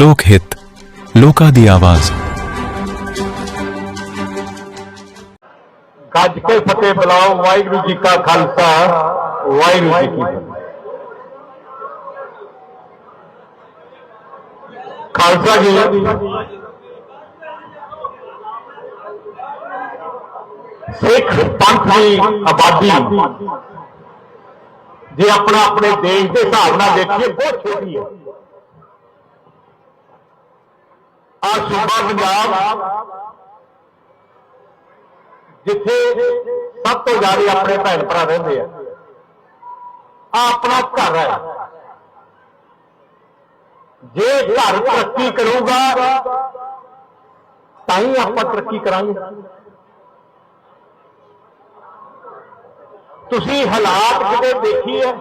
ਲੋਕ ਹਿੱਤ ਲੋਕਾਂ ਦੀ ਆਵਾਜ਼ ਗੱਜ ਕੇ ਫਤਿਹ ਬੁਲਾਓ ਵਾਹਿਗੁਰੂ ਜੀ ਕਾ ਖਾਲਸਾ ਵਾਹਿਗੁਰੂ ਜੀ ਕੀ ਫਤਿਹ ਖਾਲਸਾ ਜੀ ਸਿੱਖ ਪੰਥ ਦੀ ਆਬਾਦੀ ਜੇ ਆਪਣਾ ਆਪਣੇ ਦੇਸ਼ ਦੇ ਹਿਸਾਬ ਨਾਲ ਦੇਖੀਏ ਬਹੁਤ ਛੋਟੀ ਹੈ ਆ ਸੂਬਾ ਪੰਜਾਬ ਜਿੱਥੇ ਸਭ ਤੋਂ ਜ਼ਿਆਦਾ ਆਪਣੇ ਭੈਣ ਭਰਾ ਰਹਿੰਦੇ ਆ। ਆ ਆਪਣਾ ਘਰ ਹੈ। ਜੇ ਘਰ ਤਰੱਕੀ ਕਰੂਗਾ, ਤਾਂ ਹੀ ਆਪਾਂ ਤਰੱਕੀ ਕਰਾਂਗੇ। ਤੁਸੀਂ ਹਾਲਾਤ ਕਿਤੇ ਦੇਖੀਏ,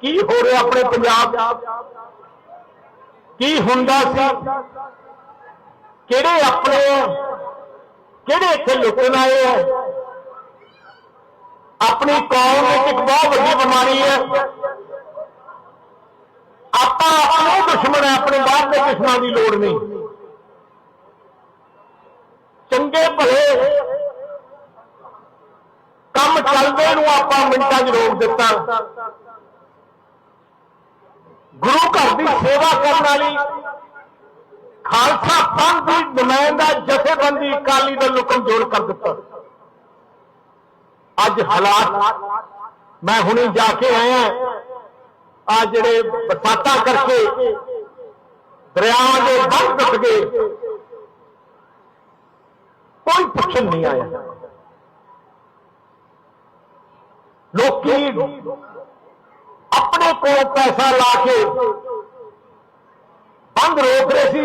ਕੀ ਹੋ ਰਿਹਾ ਆਪਣੇ ਪੰਜਾਬ? ਕੀ ਹੁੰਦਾ ਸੀ? ਕਿਹੜੇ ਆਪਣੇ ਕਿਹੜੇ ਇੱਥੇ ਲੁਕਣ ਆਏ ਆ? ਆਪਣੀ ਕੌਮ ਵਿੱਚ ਇੱਕ ਬਹੁਤ ਵੱਡੀ ਬਿਮਾਰੀ ਹੈ। ਆਪਾਂ ਆਪਣੇ ਦੁਸ਼ਮਣ ਹੈ ਆਪਣੇ ਬਾਹਰ ਦੇ ਦੁਸ਼ਮਣਾਂ ਦੀ ਲੋੜ ਨਹੀਂ। ਚੰਗੇ ਭਲੇ ਕੰਮ ਚੱਲਦੇ ਨੂੰ ਆਪਾਂ ਮਿੰਟਾਂ 'ਚ ਰੋਕ ਦਿੱਤਾ। ਗੁਰੂ ਘਰ ਦੀ ਸੇਵਾ ਕਰਨ ਵਾਲੀ ਖਾਲਸਾ ਪੰਥ ਦੀ ਨੁਮਾਇੰਦਾ ਜਥੇਬੰਦੀ ਅਕਾਲੀ ਦਲ ਨੂੰ ਕਮਜ਼ੋਰ ਕਰ ਦਿੱਤਾ। ਅੱਜ ਹਾਲਾਤ ਮੈਂ ਹੁਣੇ ਜਾ ਕੇ ਆਇਆ ਆ ਜਿਹੜੇ ਬਰਸਾਤਾਂ ਕਰਕੇ ਦਰਿਆਵਾਂ ਦੇ ਬੰਦ ਟੁੱਟ ਗਏ। ਕੋਈ ਪੁੱਛਣ ਨਹੀਂ ਆਇਆ। ਲੋਕੀ ਆਪਣੇ ਕੋਲ ਪੈਸਾ ਲਾ ਕੇ ਬੰਦ ਰੋਕ ਰਹੇ ਸੀ।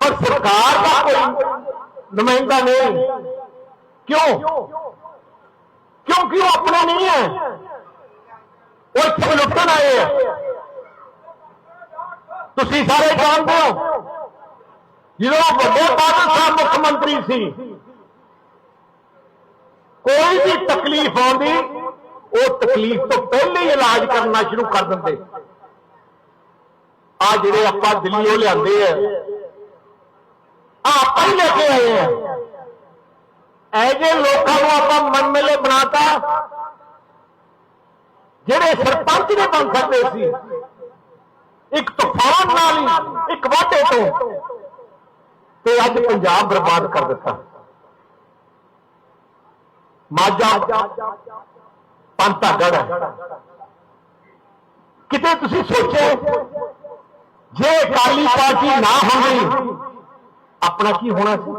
ਪਰ ਸਰਕਾਰ ਦਾ ਕੋਈ ਨੁਮਾਇੰਦਾ ਨਹੀਂ। ਕਿਉਂ? ਕਿਉਂਕਿ ਉਹ ਆਪਣਾ ਨਹੀਂ ਹੈ। ਉਹ ਇੱਥੇ ਲੁੱਟਣ ਆਏ ਆ। ਤੁਸੀਂ ਸਾਰੇ ਜਾਣਦੇ ਹੋ, ਜਦੋਂ ਵੱਡੇ ਬਾਦਲ ਸਾਹਿਬ ਮੁੱਖ ਮੰਤਰੀ ਸੀ, ਕੋਈ ਵੀ ਤਕਲੀਫ ਆਉਂਦੀ ਉਹ ਤਕਲੀਫ ਤੋਂ ਪਹਿਲੇ ਹੀ ਇਲਾਜ ਕਰਨਾ ਸ਼ੁਰੂ ਕਰ ਦਿੰਦੇ। ਆ ਜਿਹੜੇ ਆਪਾਂ ਦਿੱਲੀੋਂ ਲਿਆਂਦੇ ਆ। ਆ ਆਪਾਂ ਹੀ ਲੈ ਕੇ ਆਏ ਆ। ਐਜੇ ਲੋਕਾਂ ਨੂੰ ਆਪਾਂ ਮਨਮੇਲੇ ਬਣਾਤਾ, ਜਿਹੜੇ ਸਰਪੰਚ ਨੇ ਬਣ ਸਕਦੇ ਸੀ, ਇੱਕ ਤੂਫਾਨ ਨਾਲ ਹੀ, ਇੱਕ ਵਾਟੇ ਤੋਂ, ਤੇ ਅੱਜ ਪੰਜਾਬ ਬਰਬਾਦ ਕਰ ਦਿੱਤਾ। ਮਾਝਾ ਪੰਤਾਗੜ ਕਿਤੇ ਤੁਸੀਂ ਸੋਚੋ, ਜੇ ਅਕਾਲੀ ਪਾਰਟੀ ਨਾ ਹੁੰਦੀ, ਆਪਣਾ ਕੀ ਹੋਣਾ ਸੀ?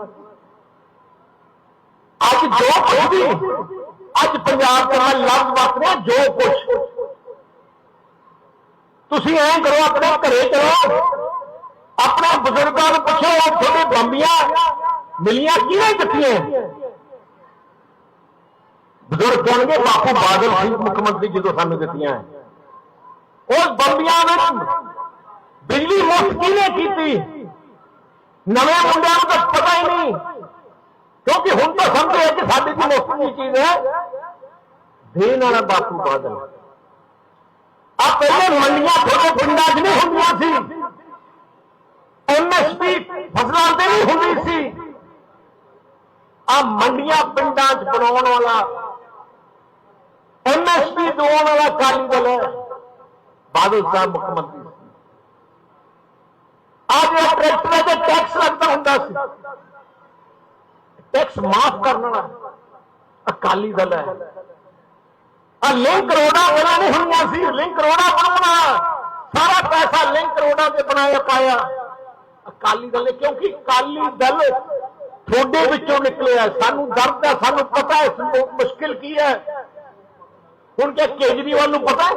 ਅੱਜ ਜੋ ਕੁਝ ਵੀ, ਅੱਜ ਪੰਜਾਬ ਦਾ ਲਫ਼ਜ਼ ਵਰਤ ਜੋ ਕੁਝ ਤੁਸੀਂ ਐਂ ਕਰੋ, ਆਪਣੇ ਘਰੇ ਚਲੋ ਆਪਣੇ ਬਜ਼ੁਰਗਾਂ ਨੂੰ ਪੁੱਛੋ ਤੁਹਾਡੇ ਬੰਬੀਆਂ ਮਿਲੀਆਂ ਕਿਹਨੇ ਦਿੱਤੀਆਂ? ਬਜ਼ੁਰਗ ਕਹਿਣਗੇ ਬਾਪੂ ਬਾਦਲ ਸੀ, ਮੁੱਖ ਮੰਤਰੀ ਜਦੋਂ ਸਾਨੂੰ ਦਿੱਤੀਆਂ। ਉਸ ਬੰਬੀਆਂ ਵਿੱਚ ਬਿਜਲੀ ਮੁਫਤ ਕਿਹਨੇ ਕੀਤੀ? ਨਵੇਂ ਮੁੰਡਿਆਂ ਨੂੰ ਤਾਂ ਪਤਾ ਹੀ ਨਹੀਂ। ਕਿਉਂਕਿ ਹੁਣ ਤਾਂ ਸਮਝਦੇ ਆ ਕਿ ਸਾਡੇ ਦੀ ਮੁਫਤ ਦੀ ਚੀਜ਼ ਹੈ। ਦੇਣ ਵਾਲਾ ਬਾਪੂ ਬਾਦਲ। ਆ ਪਹਿਲੇ ਮੰਡੀਆਂ ਤੁਹਾਡੇ ਪਿੰਡਾਂ 'ਚ ਨਹੀਂ ਹੁੰਦੀਆਂ ਸੀ। ਐਮਐਸਪੀ ਫਸਲਾਂ ਤੇ ਨਹੀਂ ਹੁੰਦੀ ਸੀ। ਆ ਮੰਡੀਆਂ ਪਿੰਡਾਂ 'ਚ ਬਣਾਉਣ ਵਾਲਾ ਐਮਐਸਪੀ ਦਿਵਾਉਣ ਵਾਲਾ ਅਕਾਲੀ ਦਲ ਹੈ। ਬਾਦਲ ਸਾਹਿਬ ਮੁੱਖ ਮੰਤਰੀ ਸੀ। ਆ ਜਿਹੜਾ ਟਰੈਕਟਰਾਂ ਤੇ ਟੈਕਸ ਲੱਗਦਾ ਹੁੰਦਾ ਸੀ। ਟੈਕਸ ਮਾਫ ਕਰਨ ਵਾਲਾ ਅਕਾਲੀ ਦਲ ਹੈ। ਆ ਲਿੰਕ ਰੋਡਾਂ ਉਹਨਾਂ ਨੇ ਹੋਈਆਂ ਸੀ। ਲਿੰਕ ਰੋਡਾਂ ਬਣਾਉਣਾ ਸਾਰਾ ਪੈਸਾ ਲਿੰਕ ਰੋਡਾਂ ਤੇ ਬਣਾਇਆ, ਪਾਇਆ। ਅਕਾਲੀ ਦਲ ਨੇ, ਕਿਉਂਕਿ ਅਕਾਲੀ ਦਲ ਤੁਹਾਡੇ ਵਿੱਚੋਂ ਨਿਕਲਿਆ ਸਾਨੂੰ ਦਰਦ ਹੈ, ਸਾਨੂੰ ਪਤਾ ਹੈ ਮੁਸ਼ਕਿਲ ਕੀ ਹੈ। ਹੁਣ ਕਿਆ ਕੇਜਰੀਵਾਲ ਨੂੰ ਪਤਾ ਹੈ?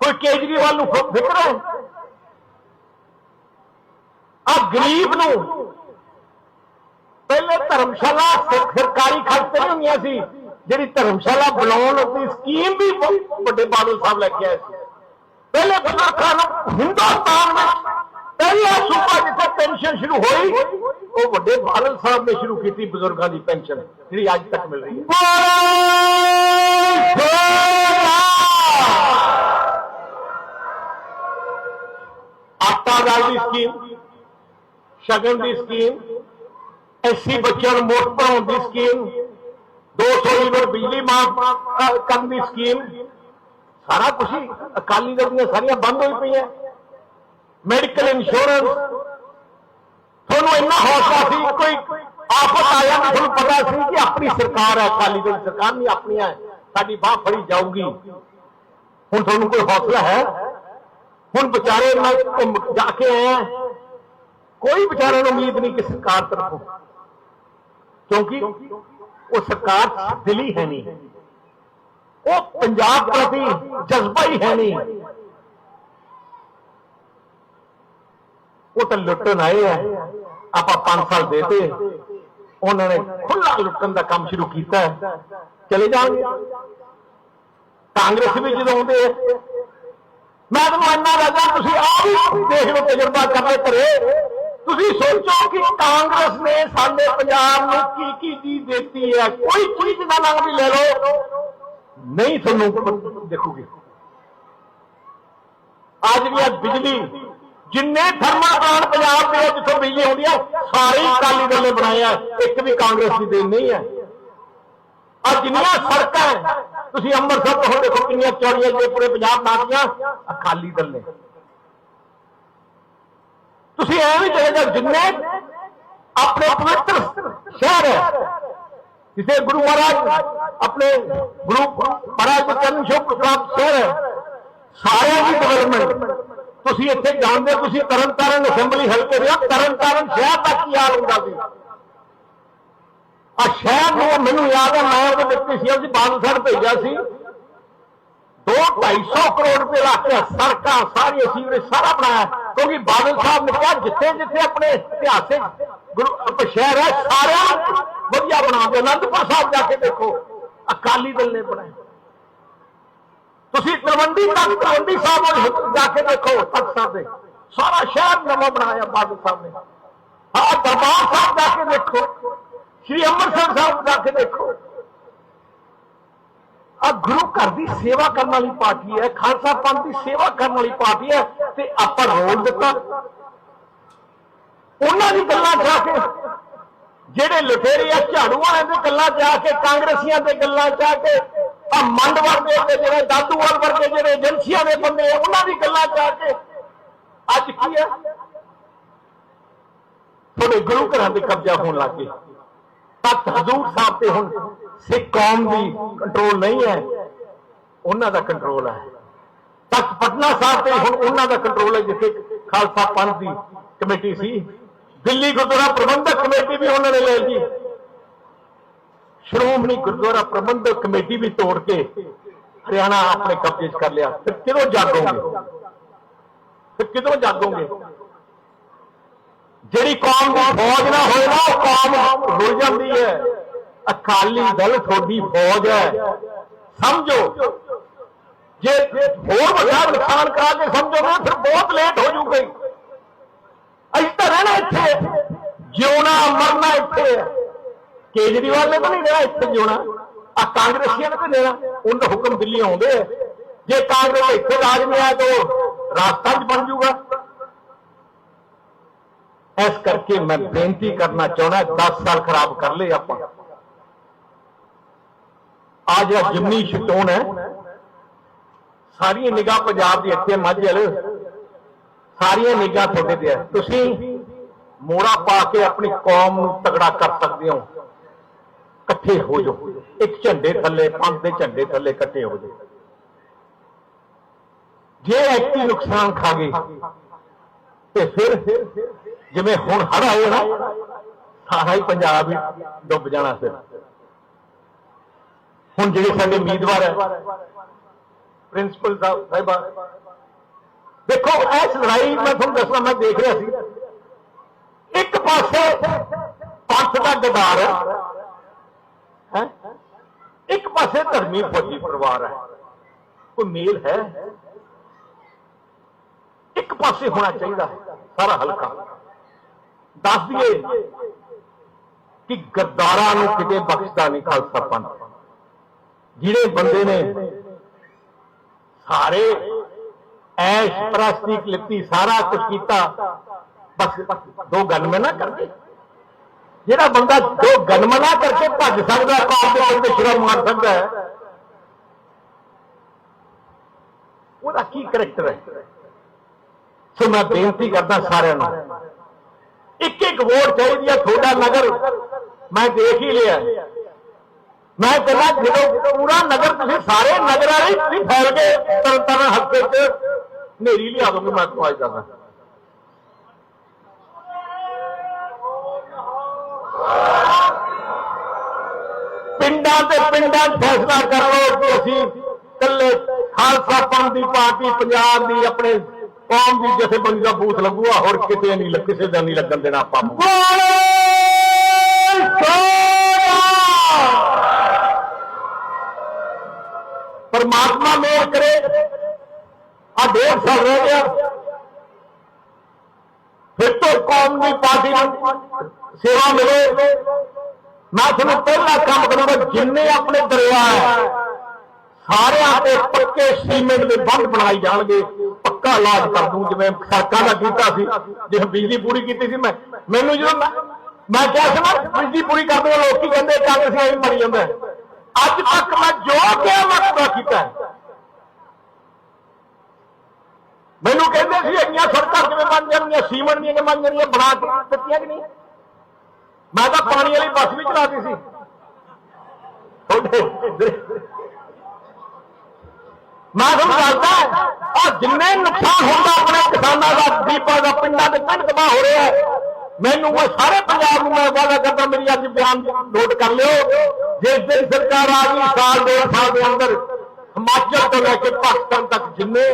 ਕੋਈ ਕੇਜਰੀਵਾਲ ਨੂੰ ਫਿਕਰ ਹੈ? ਆ ਗਰੀਬ ਨੂੰ ਪਹਿਲੇ ਧਰਮਸ਼ਾਲਾ ਸਰਕਾਰੀ ਖਰਚ ਨਹੀਂ ਹੁੰਦੀਆਂ ਸੀ, ਜਿਹੜੀ ਧਰਮਸ਼ਾਲਾ ਬਣਾਉਣ ਦੀ ਸਕੀਮ ਵੀ ਬ- ਵੱਡੇ ਬਾਦਲ ਸਾਹਿਬ ਲੈ ਕੇ ਆਏ ਸੀ। ਪਹਿਲੇ ਬਜ਼ੁਰਗਾਂ ਨੂੰ ਹਿੰਦੁਸਤਾਨ ਵਿੱਚ ਪਹਿਲਾ ਸੂਬਾ ਜਿੱਥੇ ਪੈਨਸ਼ਨ ਸ਼ੁਰੂ ਹੋਈ ਉਹ ਵੱਡੇ ਬਾਦਲ ਸਾਹਿਬ ਨੇ ਸ਼ੁਰੂ ਕੀਤੀ ਬਜ਼ੁਰਗਾਂ ਦੀ ਪੈਨਸ਼ਨ ਜਿਹੜੀ ਅੱਜ ਤੱਕ ਮਿਲ ਰਹੀ ਹੈ। ਮਾਂ ਦਾਲ ਦੀ ਸਕੀਮ ਸ਼ਗਨ ਦੀ ਸਕੀਮ ਐਸੀ ਬੱਚਿਆਂ ਨੂੰ ਮੁਫਤ ਪੜਾਉਣ ਦੀ ਸਕੀਮ 200 ਯੂਨਿਟ ਬਿਜਲੀ ਮਾਫ ਕਰਨ ਦੀ ਸਕੀਮ ਸਾਰਾ ਕੁਝ ਅਕਾਲੀ ਦਲ ਦੀਆਂ ਸਾਰੀਆਂ ਬੰਦ ਹੋਈ ਪਈਆਂ। ਮੈਡੀਕਲ ਇੰਸ਼ੋਰੈਂਸ ਤੁਹਾਨੂੰ ਇੰਨਾ ਹੌਸਲਾ ਸੀ ਕੋਈ ਆਫਤ ਆਇਆ ਤਾਂ ਤੁਹਾਨੂੰ ਪਤਾ ਸੀ ਕਿ ਆਪਣੀ ਸਰਕਾਰ ਹੈ, ਅਕਾਲੀ ਦਲ ਸਰਕਾਰ ਨਹੀਂ ਆਪਣੀ ਹੈ। ਸਾਡੀ ਬਾਹ ਫੜੀ ਜਾਊਗੀ। ਹੁਣ ਤੁਹਾਨੂੰ ਕੋਈ ਹੌਸਲਾ ਹੈ? ਹੁਣ ਵਿਚਾਰੇ ਨਾਲ ਘੁੰਮ ਜਾ ਕੇ ਆਇਆ ਕੋਈ ਵਿਚਾਰਿਆਂ ਨੂੰ ਉਮੀਦ ਨਹੀਂ ਕਿ ਸਰਕਾਰ ਤਰਫੋਂ। ਕਿਉਂਕਿ ਉਹ ਸਰਕਾਰ ਦਿਲੀ ਹੈ ਨਹੀਂ। ਉਹ ਪੰਜਾਬ ਪ੍ਰਤੀ ਜਜ਼ਬਾ ਹੀ ਹੈ ਨਹੀਂ। ਉਹ ਤਾਂ ਲੁੱਟਣ ਆਏ ਆ। ਆਪਾਂ 5 ਸਾਲ ਦੇਤੇ। ਉਹਨਾਂ ਨੇ ਖੁੱਲਾ ਲੁੱਟਣ ਦਾ ਕੰਮ ਸ਼ੁਰੂ ਕੀਤਾ। ਚਲੇ ਜਾਣਗੇ। ਕਾਂਗਰਸ ਵੀ ਜਦੋਂ ਆਉਂਦੇ ਮੈਂ ਤੁਹਾਨੂੰ ਇੰਨਾ ਲੱਗਦਾ ਤੁਸੀਂ ਆਪ ਹੀ ਦੇਖ ਲਓ ਤਜਰਬਾ ਕਰਨੇ ਕਰੇ ਤੁਸੀਂ ਸੋਚੋ ਕਿ ਕਾਂਗਰਸ ਨੇ ਸਾਡੇ ਪੰਜਾਬ ਨੂੰ ਕੀ ਕੀ ਚੀਜ਼ ਦਿੱਤੀ ਹੈ ਕੋਈ ਚੀਜ਼ ਦਾ ਨਾਮ ਵੀ ਲੈ ਲਓ। ਨਹੀਂ ਤੁਹਾਨੂੰ ਦੇਖੋਗੇ। ਅੱਜ ਵੀ ਅੱਜ ਬਿਜਲੀ ਜਿੰਨੇ ਥਰਮਲ ਪਲਾਂਟ ਪੰਜਾਬ ਦੇ ਆ, ਜਿੱਥੋਂ ਬਿਜਲੀ ਆਉਂਦੀ ਆ ਸਾਰੇ ਅਕਾਲੀ ਦਲ ਨੇ ਬਣਾਏ ਆ ਇੱਕ ਵੀ ਕਾਂਗਰਸ ਦੀ ਦੇਣ ਨਹੀਂ ਹੈ ਆ ਜਿੰਨੀਆਂ ਸੜਕਾਂ ਹੈ, ਤੁਸੀਂ ਅੰਮ੍ਰਿਤਸਰ ਤੋਂ ਹੁਣ ਦੇਖੋ ਕਿੰਨੀਆਂ ਚੌੜੀਆਂ ਜੇ ਪੂਰੇ ਪੰਜਾਬ ਨਾਦੀਆਂ ਅਕਾਲੀ ਦਲ ਨੇ। ਤੁਸੀਂ ਐਵੇਂ ਚਲੇ ਜਾਓ ਜਿੰਨੇ ਆਪਣੇ ਪਵਿੱਤਰ ਸ਼ਹਿਰ ਹੈ ਜਿਸੇ ਗੁਰੂ ਮਹਾਰਾਜ ਆਪਣੇ ਗੁਰੂ ਮਹਾਰਾਜ ਚਰਨ ਸ਼ੋਕ ਪ੍ਰਾਪਤ ਸ਼ਹਿਰ ਹੈ ਤੁਸੀਂ ਇੱਥੇ ਜਾਣਦੇ ਹੋ, ਤੁਸੀਂ ਤਰਨਤਾਰਨ ਅਸੈਂਬਲੀ ਹਲਕੇ ਦੇ ਹੋ ਤਰਨਤਾਰਨ ਸ਼ਹਿਰ ਤੱਕ ਕੀ ਹੁੰਦਾ ਸੀ? ਆ ਸ਼ਹਿਰ ਨੂੰ ਮੈਨੂੰ ਯਾਦ ਹੈ ਮੈਂ ਉਹਦੇ ਡਿਪਟੀ ਸੀਐਮ ਸੀ ਬਾਦਲ ਸਾਹਿਬ ਭੇਜਿਆ ਸੀ। 2 250 ਕਰੋੜ ਰੁਪਏ ਲਾ ਕੇ ਸੜਕਾਂ ਸਾਰੀਆਂ ਸੀਵਰੇਜ ਸਾਰਾ ਬਣਾਇਆ ਕਿਉਂਕਿ ਬਾਦਲ ਸਾਹਿਬ ਨੇ ਕਿਹਾ ਜਿੱਥੇ ਜਿੱਥੇ ਆਪਣੇ ਇਤਿਹਾਸਿਕ ਗੁਰੂ ਸ਼ਹਿਰ ਹੈ ਸਾਰਿਆਂ ਨੂੰ ਵਧੀਆ ਬਣਾ ਦਿਓ ਅਨੰਦਪੁਰ ਸਾਹਿਬ ਜਾ ਕੇ ਦੇਖੋ ਅਕਾਲੀ ਦਲ ਨੇ ਬਣਾਇਆ। ਤੁਸੀਂ ਤਲਵੰਡੀ ਤੱਕ ਤਲਵੰਡੀ ਸਾਹਿਬ ਵੱਲ ਜਾ ਕੇ ਦੇਖੋ ਤਖਤ ਸਾਹਿਬ ਦੇ। ਸਾਰਾ ਸ਼ਹਿਰ ਨਵਾਂ ਬਣਾਇਆ ਬਾਦਲ ਸਾਹਿਬ ਨੇ। ਹਾਂ, ਦਰਬਾਰ ਸਾਹਿਬ ਜਾ ਕੇ ਦੇਖੋ। ਸ਼੍ਰੀ ਅੰਮ੍ਰਿਤਸਰ ਸਾਹਿਬ ਜਾ ਕੇ ਦੇਖੋ। ਆ ਗੁਰੂ ਘਰ ਦੀ ਸੇਵਾ ਕਰਨ ਵਾਲੀ ਪਾਰਟੀ ਹੈ, ਖਾਲਸਾ ਪੰਥ ਦੀ ਸੇਵਾ ਕਰਨ ਵਾਲੀ ਪਾਰਟੀ ਹੈ ਤੇ ਆਪਾਂ ਰੋਲ ਦਿੱਤਾ। ਉਹਨਾਂ ਦੀ ਗੱਲਾਂ ਜਾ ਕੇ, ਜਿਹੜੇ ਲੁਟੇਰੇ ਆ, ਝਾੜੂ ਵਾਲਿਆਂ ਦੇ ਗੱਲਾਂ ਜਾ ਕੇ, ਕਾਂਗਰਸੀਆਂ ਦੇ ਗੱਲਾਂ ਜਾ ਕੇ ਆ ਮੰਡ ਵਰਗੇ ਤੇ ਜਿਹੜੇ, ਦਾਦੂਵਾਲ ਵਰਗੇ ਜਿਹੜੇ ਏਜੰਸੀਆਂ ਦੇ ਬੰਦੇ, ਉਹਨਾਂ ਦੀ ਗੱਲਾਂ ਜਾ ਕੇ ਅੱਜ ਕੀ ਹੈ ਤੁਹਾਡੇ ਗੁਰੂ ਘਰਾਂ ਤੇ ਕਬਜ਼ਾ ਹੋਣ ਲੱਗ ਗਏ। ਤਖਤ ਹਜ਼ੂਰ ਸਾਹਿਬ ਤੇ ਹੁਣ ਸਿੱਖ ਕੌਮ ਦੀ ਕੰਟਰੋਲ ਨਹੀਂ ਹੈ। ਉਹਨਾਂ ਦਾ ਕੰਟਰੋਲ ਹੈ। ਤਖਤ ਪਟਨਾ ਸਾਹਿਬ ਤੇ ਹੁਣ ਉਹਨਾਂ ਦਾ ਕੰਟਰੋਲ ਹੈ, ਜਿੱਥੇ ਖਾਲਸਾ ਪੰਥ ਦੀ ਕਮੇਟੀ ਸੀ। ਦਿੱਲੀ ਗੁਰਦੁਆਰਾ ਪ੍ਰਬੰਧਕ ਕਮੇਟੀ ਵੀ ਉਹਨਾਂ ਨੇ ਲੈ ਲਈ। ਸ਼੍ਰੋਮਣੀ ਗੁਰਦੁਆਰਾ ਪ੍ਰਬੰਧਕ ਕਮੇਟੀ ਵੀ ਤੋੜ ਕੇ ਹਰਿਆਣਾ ਆਪਣੇ ਕਬਜ਼ੇ 'ਚ ਕਰ ਲਿਆ। ਫਿਰ ਕਿਦੋਂ ਜਾਗੋਗੇ? ਫਿਰ ਕਿਦੋਂ ਜਾਗੋਗੇ? ਜਿਹੜੀ ਕੌਮ ਦੀ ਫੌਜ ਨਾ ਹੋਏ ਨਾ, ਉਹ ਕੌਮ ਰੁਲ ਜਾਂਦੀ ਹੈ। ਅਕਾਲੀ ਦਲ ਤੁਹਾਡੀ ਫੌਜ ਹੈ। ਸਮਝੋ। ਜੇ ਹੋਰ ਵੱਡਾ ਨੁਕਸਾਨ ਕਰਾ ਕੇ ਸਮਝੋਗੇ, ਫਿਰ ਬਹੁਤ ਲੇਟ ਹੋ ਜੂਗੀ। ਅਸੀਂ ਤਾਂ ਰਹਿਣਾ ਇੱਥੇ। ਜਿਉਣਾ ਮਰਨਾ ਇੱਥੇ। ਹੈ ਕੇਜਰੀਵਾਲ ਨੇ ਤਾਂ ਨਹੀਂ ਰਹਿਣਾ ਇੱਥੇ ਜਿਉਣਾ ਆ ਕਾਂਗਰਸੀਆਂ ਨੇ ਤਾਂ ਦੇਣਾ। ਉਹਨਾਂ ਦਾ ਹੁਕਮ ਦਿੱਲੀ ਆਉਂਦੇ ਆ। ਜੇ ਕਾਂਗਰਸ ਇੱਥੇ ਰਾਜ ਨਹੀਂ ਆਇਆ ਤਾਂ ਉਹ ਰਾਜਸਥਾਨ 'ਚ ਬਣ ਜੂਗਾ ਇਸ ਕਰਕੇ ਮੈਂ ਬੇਨਤੀ ਕਰਨਾ ਚਾਹੁੰਦਾ 10 ਸਾਲ ਖਰਾਬ ਕਰ ਲਏ ਆਪਾਂ। ਆ ਜਿਹੜਾ ਜਿਮਨੀ ਸ਼ਟੋਨ ਹੈ, ਸਾਰੀਆਂ ਨਿਗਾਹ ਪੰਜਾਬ ਦੀ ਇੱਥੇ ਮਾਝਲ ਸਾਰੀਆਂ ਨਿਗਾਹ ਤੁਹਾਡੇ ਤੇ ਹੈ। ਤੁਸੀਂ ਮੋੜਾ ਪਾ ਕੇ ਆਪਣੀ ਕੌਮ ਨੂੰ ਤਗੜਾ ਕਰ ਸਕਦੇ ਹੋ। ਇਕੱਠੇ ਹੋ ਜਾਓ। ਇੱਕ ਝੰਡੇ ਥੱਲੇ, ਪੰਜ ਦੇ ਝੰਡੇ ਥੱਲੇ ਇਕੱਠੇ ਹੋ ਜਾਓ। ਜੇ ਐਕਟੀ ਨੁਕਸਾਨ ਖਾ ਗਏ, ਤੇ ਫਿਰ ਜਿਵੇਂ ਹੁਣ ਹੜ ਆਏ ਨਾ, ਸਾਰਾ ਹੀ ਪੰਜਾਬ ਹੀ ਡੁੱਬ ਜਾਣਾ ਫਿਰ। ਹੁਣ ਜਿਹੜੇ ਸਾਡੇ ਉਮੀਦਵਾਰ ਹੈ, ਪ੍ਰਿੰਸੀਪਲ ਸਾਹਿਬ ਸਾਹਿਬਾ ਦੇਖੋ, ਇਸ ਲੜਾਈ ਮੈਂ ਤੁਹਾਨੂੰ ਦੱਸਣਾ, ਮੈਂ ਦੇਖ ਰਿਹਾ ਸੀ। ਇੱਕ ਪਾਸੇ ਪੰਥ ਦਾ ਗਦਾਰ ਹੈ ਹੈਂ? ਇੱਕ ਪਾਸੇ ਧਰਮੀ ਫੌਜੀ ਪਰਿਵਾਰ ਹੈ। ਕੋਈ ਮੇਲ ਹੈ? ਇੱਕ ਪਾਸੇ ਹੋਣਾ ਚਾਹੀਦਾ ਸਾਰਾ ਹਲਕਾ। ਦੱਸ ਦਈਏ ਕਿ ਗੱਦਾਰਾਂ ਨੂੰ ਕਿਤੇ ਬਖਸ਼ਦਾ ਨਹੀਂ ਖਾਲਸਾ ਪੰਥ। ਜਿਹੜੇ ਬੰਦੇ ਨੇ ਸਾਰੇ ਐਸ਼ ਪ੍ਰਸਤੀ ਲਿੱਤੀ ਸਾਰਾ ਕੁਝ ਕੀਤਾ, ਬਸ ਦੋ ਨਾ ਕਰਕੇ ਜਿਹੜਾ ਬੰਦਾ ਜੋ ਗਨਮਨਾ ਕਰਕੇ ਭੱਜ ਸਕਦਾ ਕੌਮ ਦੇ ਉੱਤੇ ਸ਼ਰਮ ਮਾਰ ਸਕਦਾ ਹੈ। ਉਹਦਾ ਕੀ ਕਰੈਕਟਰ ਹੈ? ਸੋ ਮੈਂ ਬੇਨਤੀ ਕਰਦਾ ਸਾਰਿਆਂ ਨੂੰ ਇੱਕ ਇੱਕ ਵੋਟ ਚਾਹੀਦੀ ਹੈ ਤੁਹਾਡਾ ਨਗਰ। ਮੈਂ ਦੇਖ ਹੀ ਲਿਆ। ਮੈਂ ਕਹਿੰਦਾ, ਜਦੋਂ ਪੂਰਾ ਨਗਰ ਤੁਸੀਂ ਸਾਰੇ ਨਗਰਾਂ ਵਾਲੇ ਫੈਲ ਕੇ ਤਰਨ ਤਰਨ ਹੱਥੇ ਚ ਨੇਰੀ ਲਿਆ ਦੋਗੇ ਮੈਂ ਤੁਹਾਨੂੰ ਅੱਜ ਦੱਸਦਾ। ਪਿੰਡਾਂ ਤੇ ਪਿੰਡਾਂ 'ਚ ਫੈਸਲਾ ਕਰ ਲਓ ਕਿ ਅਸੀਂ ਇਕੱਲੇ ਖਾਲਸਾ ਪੰਥ ਦੀ ਪਾਰਟੀ, ਪੰਜਾਬ ਦੀ, ਆਪਣੇ ਕੌਮ ਦੀ ਜਥੇਬੰਦੀ ਦਾ ਬੂਥ ਲੱਗੂਗਾ ਹੋਰ ਕਿਤੇ ਨਹੀਂ ਕਿਸੇ ਦਾ ਨਹੀਂ ਲੱਗਣ ਦੇਣਾ ਆਪਾਂ ਪਰਮਾਤਮਾ ਮੇਰ ਕਰੇ, ਆ ਡੇਢ ਸਾਲ ਰਹਿ ਗਿਆ। ਫਿਰ ਤੋਂ ਕੌਮ ਦੀ ਪਾਰਟੀ ਨੂੰ ਸੇਵਾ ਮਿਲੇ। ਮੈਂ ਤੁਹਾਨੂੰ ਪਹਿਲਾ ਕੰਮ ਕਰੂੰਗਾ, ਜਿੰਨੇ ਆਪਣੇ ਦਰਿਆ ਸਾਰਿਆਂ ਤੇ ਪੱਕੇ ਸੀਮੈਂਟ ਦੇ ਬੰਦ ਬਣਾਈ ਜਾਣਗੇ, ਪੱਕਾ ਇਲਾਜ ਕਰ ਦੂੰ, ਜਿਵੇਂ ਸੜਕਾਂ ਦਾ ਕੀਤਾ ਸੀ, ਜਿਵੇਂ ਬਿਜਲੀ ਪੂਰੀ ਕੀਤੀ ਸੀ ਮੈਂ। ਮੈਨੂੰ ਜਦੋਂ ਮੈਂ ਮੈਂ ਕਿਹਾ ਸੀ ਨਾ, ਬਿਜਲੀ ਪੂਰੀ ਕਰਦੇ ਲੋਕੀ ਕਹਿੰਦੇ ਕਾਂਗਰਸੀ ਐਵੇਂ ਮਰੀ ਜਾਂਦਾ ਅੱਜ ਤੱਕ ਮੈਂ ਜੋ ਕਿਹਾ, ਮੈਂ ਪੂਰਾ ਕੀਤਾ ਮੈਨੂੰ ਕਹਿੰਦੇ ਸੀ, ਇੰਨੀਆਂ ਸੜਕਾਂ ਕਿਵੇਂ ਬਣ ਜਾਣਗੀਆਂ, ਸੀਮੈਂਟ ਦੀਆਂ ਕਿਵੇਂ ਬਣ ਜਾਣਗੀਆਂ ਬਣਾ ਦਿੱਤੀਆਂ ਕਿ ਨਹੀਂ? ਮੈਂ ਤਾਂ ਪਾਣੀ ਵਾਲੀ ਬੱਸ ਵੀ ਚਲਾਤੀ ਸੀ। ਮੈਂ ਤੁਹਾਨੂੰ ਦੱਸਦਾ ਆ ਜਿੰਨੇ ਨੁਕਸਾਨ ਹੁੰਦਾ ਆਪਣੇ ਕਿਸਾਨਾਂ ਦਾ ਦੀਪਾਂ ਦਾ, ਪਿੰਡਾਂ ਦੇ ਪਿੰਡ ਤਬਾਹ ਹੋ ਰਿਹਾ ਮੈਨੂੰ ਉਹ ਸਾਰੇ ਪੰਜਾਬ ਨੂੰ ਮੈਂ ਵਾਅਦਾ ਕਰਦਾ, ਮੇਰੀ ਅੱਜ ਬਿਆਨ ਨੋਟ ਕਰ ਲਿਓ। ਜਿਸ ਦਿਨ ਸਰਕਾਰ ਆ ਗਈ, ਸਾਲ ਦੋ, ਸਾਲ ਦੇ ਅੰਦਰ ਹਿਮਾਚਲ ਤੋਂ ਲੈ ਕੇ ਪਾਕਿਸਤਾਨ ਤੱਕ ਜਿੰਨੇ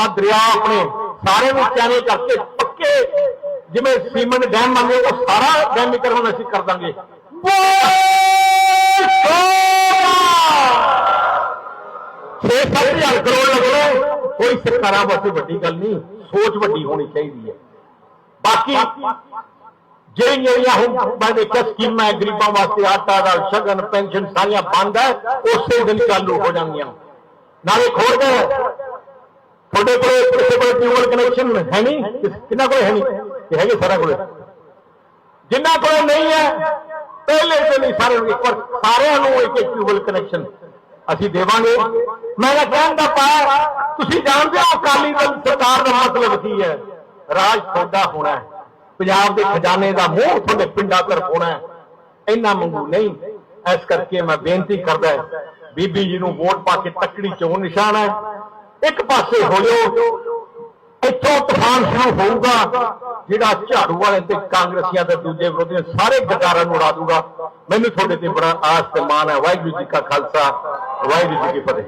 ਆ ਦਰਿਆ ਆਪਣੇ, ਸਾਰੇ ਨੂੰ ਚੈਨਲ ਕਰਕੇ ਪੱਕੇ ਜਿਵੇਂ ਸੀਮੈਂਟ ਡੈਮ ਮੰਗੇ ਉਹ ਸਾਰਾ ਡੈਮੀਕਰਨ ਅਸੀਂ ਕਰ ਦਾਂਗੇ। ਛੇ ਸੱਤ ਹਜ਼ਾਰ ਕਰੋੜ ਲੱਗਣਾ ਕੋਈ ਸਰਕਾਰਾਂ ਵਾਸਤੇ ਵੱਡੀ ਗੱਲ ਨਹੀਂ, ਸੋਚ ਵੱਡੀ ਹੋਣੀ ਚਾਹੀਦੀ ਹੈ। ਬਾਕੀ ਜਿਹੜੀਆਂ ਜਿਹੜੀਆਂ ਹੁਣ ਮੈਂ ਦੇਖਿਆ ਸਕੀਮਾਂ ਗਰੀਬਾਂ ਵਾਸਤੇ ਆਟਾ ਦਾ ਸ਼ਗਨ, ਪੈਨਸ਼ਨ ਸਾਰੀਆਂ ਬੰਦ ਹੈ, ਉਸੇ ਦਿਨ ਚਾਲੂ ਹੋ ਜਾਣਗੀਆਂ। ਨਾਲੇ ਖੋਲ ਕੇ ਤੁਹਾਡੇ ਕੋਲ ਕਿਸੇ ਕੋਲ ਟਿਊਬਲ ਕਨੈਕਸ਼ਨ ਹੈ ਨਹੀਂ? ਕਿਹਨਾਂ ਕੋਲ ਹੈ ਨਹੀਂ? ਇਹ ਹੈਗੇ ਸਾਰਾ ਕੋਲ। ਜਿਨ੍ਹਾਂ ਕੋਲ ਨਹੀਂ ਹੈ, ਪਹਿਲੇ ਤੋਂ ਨਹੀਂ ਸਾਰੇ ਨੂੰ ਇੱਕ ਵਾਰ ਸਾਰਿਆਂ ਨੂੰ ਇੱਕ ਇੱਕ ਟਿਊਬਲ ਕਨੈਕਸ਼ਨ ਅਸੀਂ ਦੇਵਾਂਗੇ। ਮੈਂ ਕਹਿਣ ਦਾ ਪਾਇਆ ਤੁਸੀਂ ਜਾਣਦੇ ਹੋ ਅਕਾਲੀ ਦਲ ਸਰਕਾਰ ਦਾ ਮਤਲਬ ਕੀ ਹੈ? ਰਾਜ ਤੁਹਾਡਾ ਹੋਣਾ ਹੈ। ਪੰਜਾਬ ਦੇ ਖਜ਼ਾਨੇ ਦਾ ਮੂੰਹ ਤੁਹਾਡੇ ਪਿੰਡਾਂ ਤਰਫ ਹੋਣਾ ਹੈ। ਇੰਨਾ ਮੰਗੂ ਨਹੀਂ। ਇਸ ਕਰਕੇ ਮੈਂ ਬੇਨਤੀ ਕਰਦਾ ਬੀਬੀ ਜੀ ਨੂੰ ਵੋਟ ਪਾ ਕੇ ਤੱਕੜੀ ਚੋਣ ਨਿਸ਼ਾਨ ਹੈ। ਇੱਕ ਪਾਸੇ ਹੋ ਜਾਓ ਇੱਥੋਂ ਤੂਫਾਨ ਸ਼ੁਰੂ ਹੋਊਗਾ? ਜਿਹੜਾ ਝਾੜੂ ਵਾਲੇ ਤੇ ਕਾਂਗਰਸੀਆਂ ਤੇ ਦੂਜੇ ਵਿਰੋਧੀਆਂ ਸਾਰੇ ਗਦਾਰਾਂ ਨੂੰ ਉਡਾ ਦੂਗਾ। ਮੈਨੂੰ ਤੁਹਾਡੇ ਤੇ ਬੜਾ ਆਸ ਤੇ ਮਾਣ ਹੈ। ਵਾਹਿਗੁਰੂ ਜੀ ਕਾ ਖਾਲਸਾ, ਵਾਹਿਗੁਰੂ ਜੀ ਕੀ ਫਤਿਹ।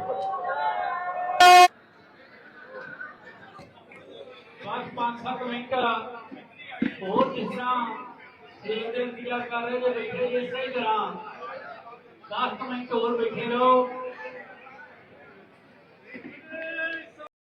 ਪੰਜ ਸੱਤ ਮਿੰਟ। ਹੋਰ ਜਿਸ ਤਰ੍ਹਾਂ ਸੇਵ ਦੇ ਇੰਤਜ਼ਾਰ ਕਰ ਰਹੇ ਜੇ ਬੈਠੇ ਜੇ ਤਰ੍ਹਾਂ। 10 ਮਿੰਟ ਹੋਰ ਬੈਠੇ ਰਹੋ।